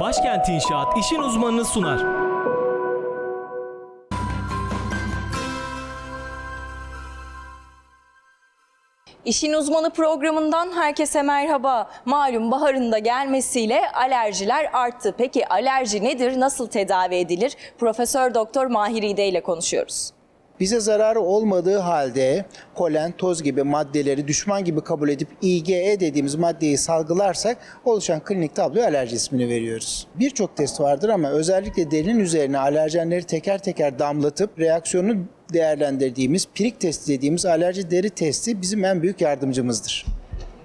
Başkent İnşaat işin uzmanını sunar. İşin Uzmanı programından herkese merhaba. Malum baharın da gelmesiyle alerjiler arttı. Peki alerji nedir? Nasıl tedavi edilir? Profesör Doktor Mahir İde ile konuşuyoruz. Bize zararı olmadığı halde polen, toz gibi maddeleri düşman gibi kabul edip IgE dediğimiz maddeyi salgılarsak oluşan klinik tabloya alerji ismini veriyoruz. Birçok test vardır ama özellikle derinin üzerine alerjenleri teker teker damlatıp reaksiyonunu değerlendirdiğimiz pirik testi dediğimiz alerji deri testi bizim en büyük yardımcımızdır.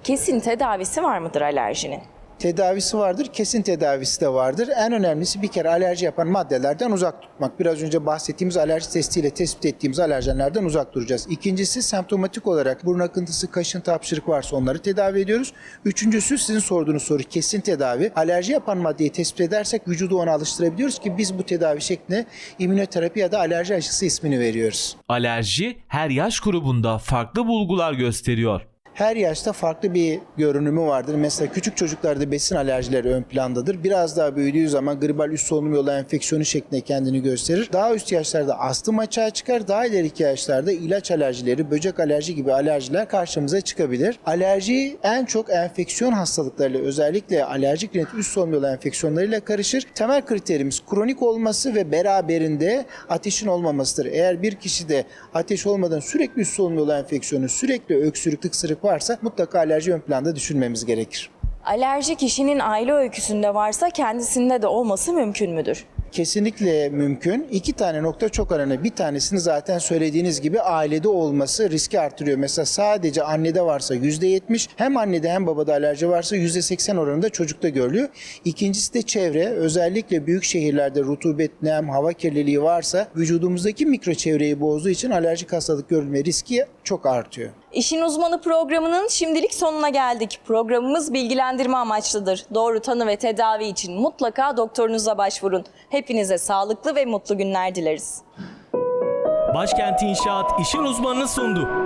Kesin tedavisi var mıdır alerjinin? Tedavisi vardır, kesin tedavisi de vardır. En önemlisi bir kere alerji yapan maddelerden uzak tutmak. Biraz önce bahsettiğimiz alerji testiyle tespit ettiğimiz alerjenlerden uzak duracağız. İkincisi semptomatik olarak burun akıntısı, kaşıntı, hapşırık varsa onları tedavi ediyoruz. Üçüncüsü sizin sorduğunuz soru kesin tedavi. Alerji yapan maddeyi tespit edersek vücudu ona alıştırabiliyoruz ki biz bu tedavi şekline immünoterapi ya da alerji aşısı ismini veriyoruz. Alerji her yaş grubunda farklı bulgular gösteriyor. Her yaşta farklı bir görünümü vardır. Mesela küçük çocuklarda besin alerjileri ön plandadır. Biraz daha büyüdüğü zaman gribal üst solunum yolu enfeksiyonu şeklinde kendini gösterir. Daha üst yaşlarda astım açığa çıkar. Daha ileriki yaşlarda ilaç alerjileri, böcek alerji gibi alerjiler karşımıza çıkabilir. Alerji en çok enfeksiyon hastalıklarıyla özellikle alerjik rinit üst solunum yolu enfeksiyonlarıyla karışır. Temel kriterimiz kronik olması ve beraberinde ateşin olmamasıdır. Eğer bir kişide ateş olmadan sürekli üst solunum yolu enfeksiyonu, sürekli öksürük, tıksırık varsa mutlaka alerji ön planda düşünmemiz gerekir. Alerji kişinin aile öyküsünde varsa kendisinde de olması mümkün müdür? Kesinlikle mümkün. İki tane nokta çok önemli. Bir tanesini zaten söylediğiniz gibi ailede olması riski artırıyor. Mesela sadece annede varsa %70, hem annede hem babada alerji varsa %80 oranında çocukta görülüyor. İkincisi de çevre. Özellikle büyük şehirlerde rutubet, nem, hava kirliliği varsa vücudumuzdaki mikro çevreyi bozduğu için alerjik hastalık görülme riski çok artıyor. İşin Uzmanı programının şimdilik sonuna geldik. Programımız bilgilendirme amaçlıdır. Doğru tanı ve tedavi için mutlaka doktorunuza başvurun. Hepinize sağlıklı ve mutlu günler dileriz. Başkent İnşaat işin uzmanını sundu.